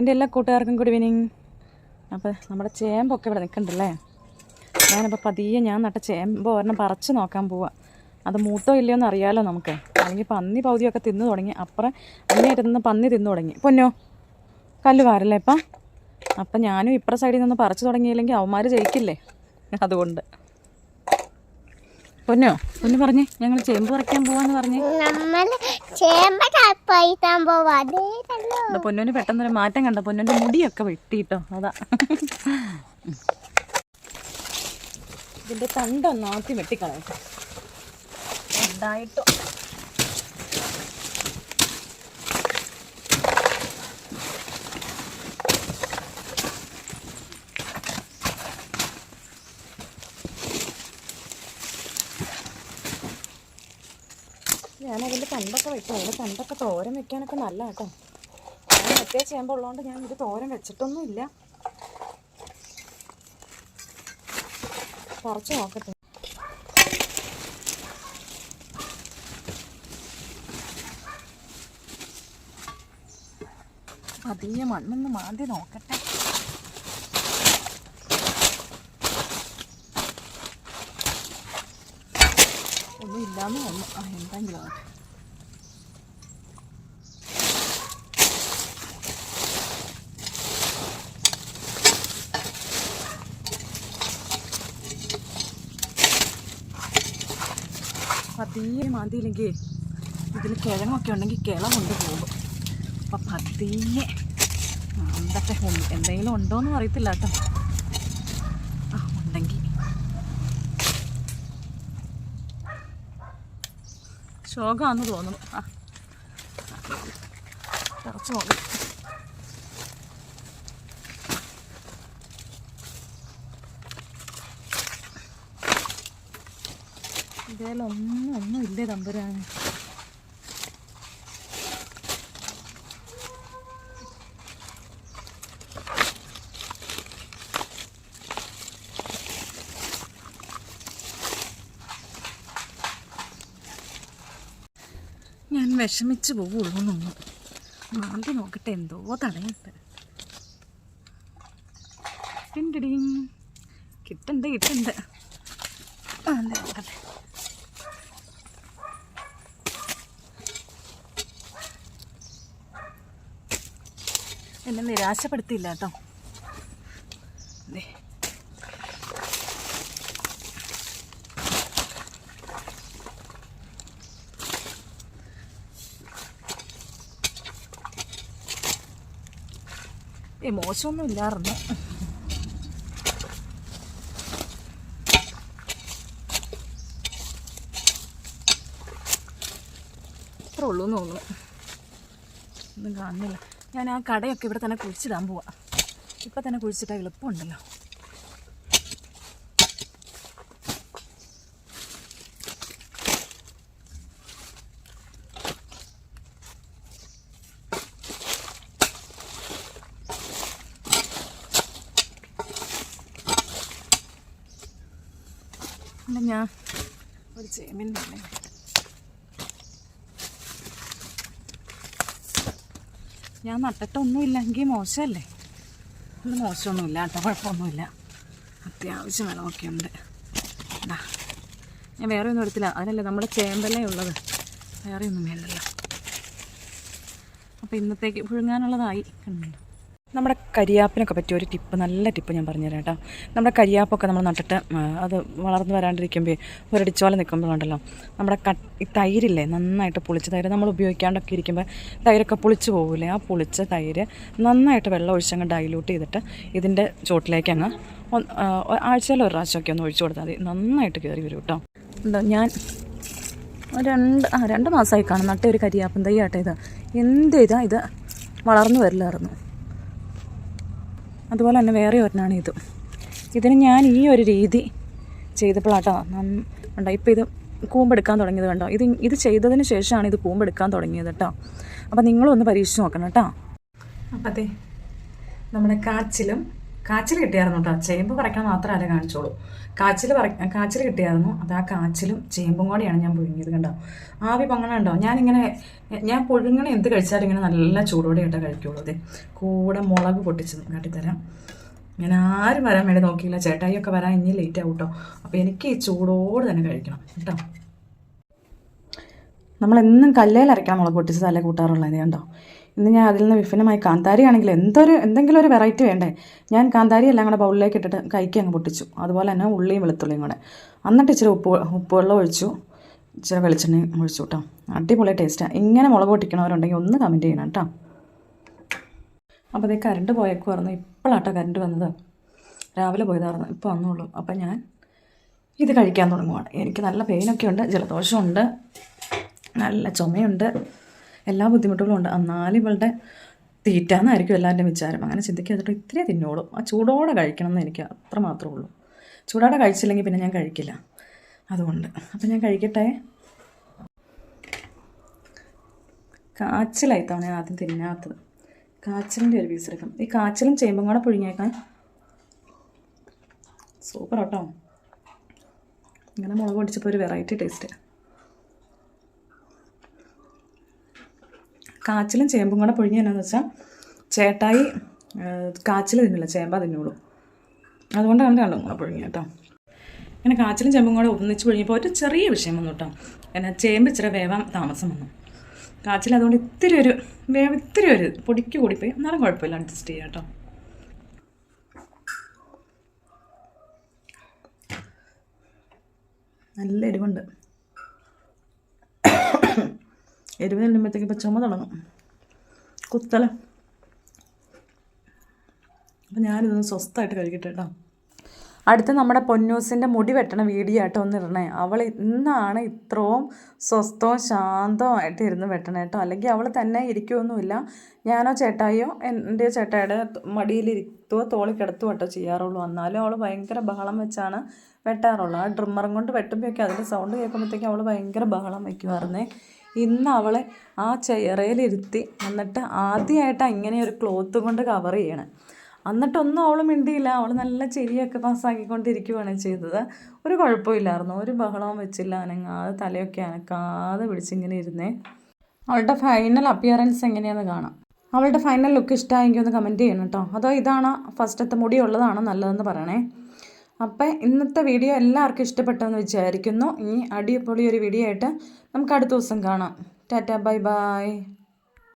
എന്റെ എല്ലാ കൂട്ടുകാർക്കും ഗുഡ് ഈവനിങ് അപ്പോൾ നമ്മുടെ ചേമ്പൊക്കെ ഇവിടെ നിൽക്കണ്ടല്ലേ ഞാനപ്പോൾ പതിയെ ഞാൻ നട്ട ചേമ്പ് ഒരെണ്ണം പറിച്ച് നോക്കാൻ പോവാം. അത് മൂട്ടോ ഇല്ലയോ എന്ന് അറിയാമല്ലോ നമുക്ക്. അല്ലെങ്കിൽ പന്നി പകുതിയൊക്കെ തിന്നു തുടങ്ങി. അപ്പുറം അങ്ങേറ്റ് നിന്ന് പന്നി തിന്നു തുടങ്ങി. പൊന്നോ കല്ല് വാരല്ലേ ഇപ്പം? അപ്പം ഞാനും ഇപ്പുറ സൈഡിൽ നിന്ന് പറിച്ചു തുടങ്ങിയില്ലെങ്കിൽ അവന്മാർ ജയിക്കില്ലേ? അതുകൊണ്ട്. പൊന്നോ പൊന്നു പറഞ്ഞേ ഞങ്ങൾ ചേമ്പ് പറിക്കാൻ പോവാന്ന് പറഞ്ഞേ. പൊന്നോന് ചേമ്പ പോവാ. എന്താ പൊന്നൂന് പെട്ടെന്നൊരു മാറ്റം കണ്ട? പൊന്നോന്റെ മുടിയൊക്കെ വെട്ടിട്ടോ അതാ. ഇതിന്റെ തണ്ടൊന്നാത്തി വെട്ടിക്കളയട്ടെ. ഉണ്ടായിട്ടോ ഞാൻ അതിന്റെ വെക്കും അതിന്റെ തണ്ടൊക്കെ തോരൻ വെക്കാനൊക്കെ നല്ല കേട്ടോ ഞാൻ മറ്റേ ചേമ്പുള്ളതുകൊണ്ട് ഞാൻ ഇത് തോരൻ വെച്ചിട്ടൊന്നും ഇല്ല കുറച്ച് നോക്കട്ടെ. പതിയെ മണ്ണൊന്ന് മാന്തി നോക്കട്ടെ. ഒന്നും ഇല്ലാന്ന് വന്നു ആ എന്തെങ്കിലും ആവട്ടെ. പതിയെ മാന്തിയില്ലെങ്കിൽ ഇതിൽ കിഴങ്ങൊക്കെ ഉണ്ടെങ്കിൽ കിള കൊണ്ട് പോകും അപ്പം പതിയെ എന്തൊക്കെ എന്തെങ്കിലും എന്തെങ്കിലും ഉണ്ടോയെന്നും അറിയത്തില്ല കേട്ടോ. ആ ശോകമാണെന്ന് തോന്നുന്നു. ആ കുറച്ച് നോക്കാം ഇതിലൊന്നും ഒന്നും ഇല്ലേ തമ്പുരാന്? ഞാൻ വിഷമിച്ച് പോവുള്ളൂ എന്നൊന്നും. മാന്തി നോക്കട്ടെ എന്തോ തടയുണ്ട്. കിട്ടണ്ട് കിട്ടണ്ട്. മാന്തി നോക്കട്ടെ എന്നെ നിരാശപ്പെടുത്തിയില്ല കേട്ടോ. ഏ മോശമൊന്നും ഇല്ലായിരുന്നു. ഇത്ര ഉള്ളൂ തോന്നുന്നു. ഒന്നും കാണുന്നില്ല. ഞാൻ ആ കടയൊക്കെ ഇവിടെ തന്നെ കുഴിച്ചിടാൻ പോവാ. ഇപ്പം തന്നെ കുഴിച്ചിട്ടാൽ എളുപ്പമുണ്ടല്ലോ. ഞാൻ ഒരു ചേമ്പിൻ ഞാൻ നട്ടിട്ടൊന്നുമില്ലെങ്കിൽ മോശമല്ലേ? ഒന്നും മോശമൊന്നുമില്ല കേട്ടോ കുഴപ്പമൊന്നുമില്ല. അത്യാവശ്യം വെള്ളമൊക്കെ ഉണ്ട്. എന്താ ഞാൻ വേറെ ഒന്നും എടുത്തില്ല. അതിനല്ലേ നമ്മുടെ ചേമ്പല്ലേ ഉള്ളത്. വേറെ ഒന്നും വേണ്ടല്ലോ. അപ്പോൾ ഇന്നത്തേക്ക് പുഴുങ്ങാനുള്ളതായി കണ്ടല്ലോ. നമ്മുടെ കരിയാപ്പിനൊക്കെ പറ്റിയ ഒരു ടിപ്പ് നല്ല ടിപ്പ് ഞാൻ പറഞ്ഞുതരാം കേട്ടോ. നമ്മുടെ കരിയാപ്പൊക്കെ നമ്മൾ നട്ടിട്ട് അത് വളർന്നു വരാണ്ടിരിക്കുമ്പോൾ ഒരടിച്ചോല നിൽക്കുമ്പോഴുണ്ടല്ലോ. നമ്മുടെ ഈ തൈരില്ലേ നന്നായിട്ട് പുളിച്ച തൈര് നമ്മൾ ഉപയോഗിക്കാണ്ടൊക്കെ ഇരിക്കുമ്പോൾ തൈരൊക്കെ പുളിച്ച് പോകില്ലേ ആ പുളിച്ച തൈര് നന്നായിട്ട് വെള്ളം ഒഴിച്ചങ്ങ് ഡൈലൂട്ട് ചെയ്തിട്ട് ഇതിന്റെ ചോട്ടിലേക്ക് അങ്ങ് ആഴ്ചയിൽ ഒരു പ്രാവശ്യമൊക്കെ ഒന്ന് ഒഴിച്ചു കൊടുത്താൽ മതി. നന്നായിട്ട് കയറി വരും കേട്ടോ. എന്താ ഞാൻ രണ്ട് ആ രണ്ട് മാസമായി കാണും നട്ട ഒരു കരിയാപ്പൻ തൈ ആട്ടെ ഇത്. എന്ത് ചെയ്താൽ ഇത് വളർന്നു വരില്ലായിരുന്നു. അതുപോലെ തന്നെ വേറെ ഒരെണ്ണമാണ് ഇത്. ഇതിന് ഞാൻ ഈ ഒരു രീതി ചെയ്തപ്പോഴാട്ടോ ഉണ്ടോ ഇപ്പോൾ ഇത് കൂമ്പെടുക്കാൻ തുടങ്ങിയത് കണ്ടോ? ഇത് ഇത് ചെയ്തതിന് ശേഷമാണ് ഇത് കൂമ്പെടുക്കാൻ തുടങ്ങിയത് കേട്ടോ അപ്പോൾ നിങ്ങളും ഒന്ന് പരീക്ഷിച്ച് നോക്കണം കേട്ടോ അപ്പോൾ അതെ നമ്മുടെ കാച്ചിലും കാച്ചിൽ കിട്ടിയായിരുന്നു കേട്ടോ ചേമ്പ് പറിക്കാൻ മാത്രമല്ല കാണിച്ചോളൂ. കാച്ചിൽ പറ കാച്ചിൽ കിട്ടിയായിരുന്നു. അത് ആ കാച്ചിലും ചേമ്പും കൂടെയാണ് ഞാൻ പുഴുങ്ങിയത് കണ്ടോ. ആവി പൊങ്ങണ ഉണ്ടോ ഞാനിങ്ങനെ ഞാൻ പുഴുങ്ങണ എന്ത് കഴിച്ചാലും ഇങ്ങനെ നല്ല ചൂടോടെ ഇട്ടാൽ കഴിക്കുള്ളൂ. അതെ കൂടെ മുളക് പൊട്ടിച്ച് കാട്ടിത്തരാം. ഞാൻ ആരും വരാൻ വേണ്ടി നോക്കിയില്ല. ചേട്ടായിയൊക്കെ വരാൻ ഇനി ലേറ്റ് ആവും കേട്ടോ അപ്പോൾ എനിക്ക് ഈ ചൂടോട് തന്നെ കഴിക്കണം കേട്ടോ. നമ്മളെന്നും കല്ലേൽ അരയ്ക്കാൻ മുളക് പൊട്ടിച്ച് തല കൂട്ടാറുള്ളത് കണ്ടോ? ഇന്ന് ഞാൻ അതിൽ നിന്ന് വിഭിന്നമായി. കാന്താരി ആണെങ്കിൽ എന്തൊരു എന്തെങ്കിലും ഒരു വെറൈറ്റി വേണ്ടേ. ഞാൻ കാന്താരി എല്ലാം കൂടെ ബൗളിലേക്ക് ഇട്ടിട്ട് കൈക്ക് അങ്ങ് പൊട്ടിച്ചു. അതുപോലെ തന്നെ ഉള്ളിയും വെളുത്തുള്ളിയും കൂടെ. എന്നിട്ട് ഇച്ചിരി ഉപ്പ് ഉപ്പുവെള്ളം ഒഴിച്ചു. ഇച്ചിരി വെളിച്ചെണ്ണയും ഒഴിച്ചു കേട്ടോ. അടിപൊളി ടേസ്റ്റാണ് ഇങ്ങനെ മുളക് പൊട്ടിക്കണവരുണ്ടെങ്കിൽ ഒന്ന് കമന്റ് ചെയ്യണം കേട്ടോ. അപ്പോൾ അതേ കറണ്ട് പോയേക്കുമായിരുന്നു ഇപ്പോഴാട്ടോ കറണ്ട് വന്നത്. രാവിലെ പോയതായിരുന്നു. ഇപ്പോൾ വന്നുള്ളൂ അപ്പോൾ ഞാൻ ഇത് കഴിക്കാൻ തുടങ്ങുവാണ്. എനിക്ക് നല്ല പെയിനൊക്കെ ഉണ്ട് ജലദോഷമുണ്ട് നല്ല ചുമയുണ്ട്. എല്ലാ ബുദ്ധിമുട്ടുകളും ഉണ്ട്. എന്നാലും ഇവളുടെ തീറ്റാന്നായിരിക്കും എല്ലാവരുടെയും വിചാരം. അങ്ങനെ ചിന്തിക്കാതിട്ട് ഇത്രയേ തിന്നോളും. ആ ചൂടോടെ കഴിക്കണം എന്ന് എനിക്ക് അത്ര മാത്രമേ ഉള്ളൂ. ചൂടോടെ കഴിച്ചില്ലെങ്കിൽ പിന്നെ ഞാൻ കഴിക്കില്ല. അതുകൊണ്ട്. അപ്പം ഞാൻ കഴിക്കട്ടെ? കാച്ചിലായിത്താണ് ഞാൻ ആദ്യം തിന്നാത്തത്. കാച്ചിലിന്റെ ഒരു പീസ് എടുക്കും ഈ കാച്ചിലും ചേമ്പും കൂടെ പുഴുങ്ങിയേക്കാൻ. സൂപ്പർ കേട്ടോ ഇങ്ങനെ മുളക് പൊടിച്ചപ്പോൾ ഒരു വെറൈറ്റി ടേസ്റ്റ് കാച്ചിലും ചേമ്പും കൂടെ പൊഴിഞ്ഞ് എന്നാന്ന് വെച്ചാൽ ചേട്ടായി കാച്ചിൽ തിന്നില്ല ചേമ്പ തിന്നുള്ളൂ. അതുകൊണ്ടാണ് രണ്ടും കൂടെ പൊഴിഞ്ഞ് കേട്ടോ. ഇങ്ങനെ കാച്ചിലും ചേമ്പും കൂടെ ഒന്നിച്ച് പൊഴിഞ്ഞപ്പോൾ ഒരു ചെറിയ വിഷയം വന്നു കേട്ടോ. എന്നാൽ ചേമ്പ് ഇച്ചിരി വേവാൻ താമസം വന്നു. കാച്ചിൽ അതുകൊണ്ട് ഇത്തിരി ഒരു വേവ് ഇത്തിരി ഒരു പൊടിക്ക് കൂടിപ്പോയി. എന്നാലും കുഴപ്പമില്ല അഡ്ജസ്റ്റ് ചെയ്യാം കേട്ടോ. നല്ല എരിവുണ്ട്. എരിവ് ചെല്ലുമ്പോഴത്തേക്ക് ചുമ തുടങ്ങും. കുത്തല. അപ്പം ഞാനിതൊന്ന് സ്വസ്ഥമായിട്ട് കഴിക്കട്ടെ കേട്ടോ അടുത്ത നമ്മുടെ പൊന്നൂസിന്റെ മുടി വെട്ടണ വീഡിയോ ആയിട്ട് ഒന്ന് ഇടണേ. അവൾ ഇന്നാണ് ഇത്രയും സ്വസ്ഥവും ശാന്തമായിട്ട് ഇരുന്ന് വെട്ടണേ കേട്ടോ അല്ലെങ്കിൽ അവൾ തന്നെ ഇരിക്കുമൊന്നുമില്ല ഞാനോ ചേട്ടായിയോ എന്റെ ചേട്ടായുടെ മടിയിലിരിക്കുവോ തോളി കിടത്തുവോ കേട്ടോ ചെയ്യാറുള്ളൂ. എന്നാലും അവൾ ഭയങ്കര ബഹളം വെച്ചാണ് വെട്ടാറുള്ളൂ. ആ ഡ്രിമ്മറും കൊണ്ട് വെട്ടുമ്പോഴൊക്കെ അതിന്റെ സൗണ്ട് കേൾക്കുമ്പോഴത്തേക്കും അവൾ ഭയങ്കര ബഹളം വയ്ക്കുമായിരുന്നേ ഇന്ന് അവളെ ആ ചെയറയിലിരുത്തി എന്നിട്ട് ആദ്യമായിട്ടാണ് ഇങ്ങനെ ഒരു ക്ലോത്ത് കൊണ്ട് കവർ ചെയ്യണേ. എന്നിട്ടൊന്നും അവൾ മിണ്ടിയില്ല. അവൾ നല്ല ചിരിയൊക്കെ പാസ്സാക്കിക്കൊണ്ടിരിക്കുകയാണ് ചെയ്തത്. ഒരു കുഴപ്പമില്ലായിരുന്നു. ഒരു ബഹളവും വെച്ചില്ല. അനങ്ങാതെ തലയൊക്കെ അനക്കാതെ പിടിച്ചിങ്ങനെ ഇരുന്നേ. അവളുടെ ഫൈനൽ അപ്പിയറൻസ് എങ്ങനെയാണെന്ന് കാണാം. അവളുടെ ഫൈനൽ ലുക്ക് ഇഷ്ടമായെങ്കിൽ ഒന്ന് കമന്റ് ചെയ്യണം കേട്ടോ. അതോ ഇതാണ് ഫസ്റ്റത്തെ മുടി ഉള്ളതാണോ നല്ലതെന്ന് പറയണേ. അപ്പം ഇന്നത്തെ വീഡിയോ എല്ലാവർക്കും ഇഷ്ടപ്പെട്ടെന്ന് വിചാരിക്കുന്നു. ഇനി അടിപൊളി ഒരു വീഡിയോ ആയിട്ട് നമുക്ക് അടുത്ത ദിവസം കാണാം. Tata bye bye.